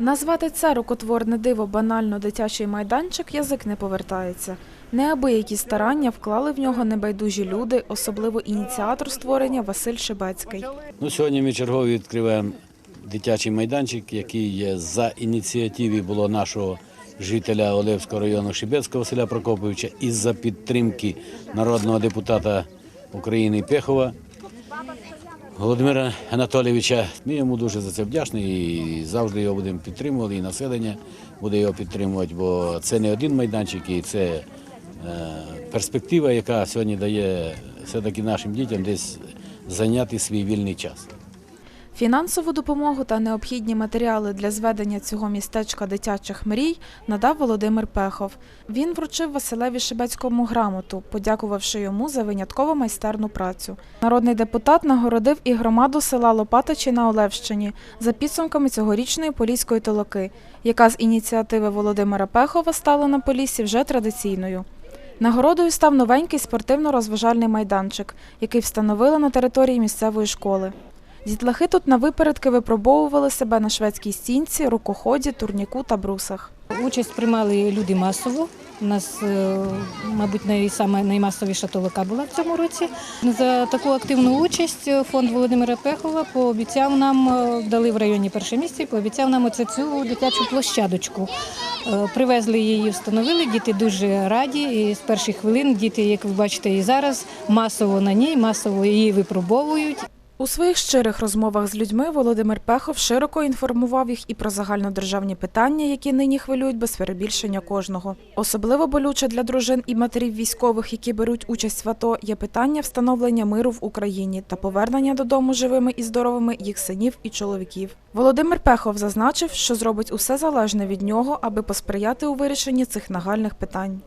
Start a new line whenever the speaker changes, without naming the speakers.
Назвати це рукотворне диво банально дитячий майданчик язик не повертається. Неабиякі старання вклали в нього небайдужі люди, особливо ініціатор створення Василь Шибецький.
Ну, сьогодні ми чергові відкриваємо дитячий майданчик, який є за ініціативи було нашого жителя Олевського району Шибецького Василя Прокоповича і за підтримки народного депутата України Пехова Володимира Анатолійовича. Ми йому дуже за це вдячні і завжди його будемо підтримувати, і населення буде його підтримувати, бо це не один майданчик, і це е, перспектива, яка сьогодні дає все-таки нашим дітям десь зайняти свій вільний час.
Фінансову допомогу та необхідні матеріали для зведення цього містечка дитячих мрій надав Володимир Пехов. Він вручив Василеві Шибецькому грамоту, подякувавши йому за винятково майстерну працю. Народний депутат нагородив і громаду села Лопатичі на Олевщині за підсумками цьогорічної поліської толоки, яка з ініціативи Володимира Пехова стала на полісі вже традиційною. Нагородою став новенький спортивно-розважальний майданчик, який встановили на території місцевої школи. Дітлахи тут на випередки випробовували себе на шведській стінці, рукоході, турніку та брусах.
Участь приймали люди масово. У нас, е, мабуть, найсаме наймасовіша толока була в цьому році. За таку активну участь фонд Володимира Пехова пообіцяв нам, е, дали в районі перше місце, пообіцяв нам оце цю дитячу площадочку. Е, Привезли її, встановили. Діти дуже раді. І з перших хвилин діти, як ви бачите, і зараз масово на ній, масово її випробовують.
У своїх щирих розмовах з людьми Володимир Пехов широко інформував їх і про загальнодержавні питання, які нині хвилюють без перебільшення кожного. Особливо болюче для дружин і матерів військових, які беруть участь в АТО, є питання встановлення миру в Україні та повернення додому живими і здоровими їх синів і чоловіків. Володимир Пехов зазначив, що зробить усе залежне від нього, аби посприяти у вирішенні цих нагальних питань.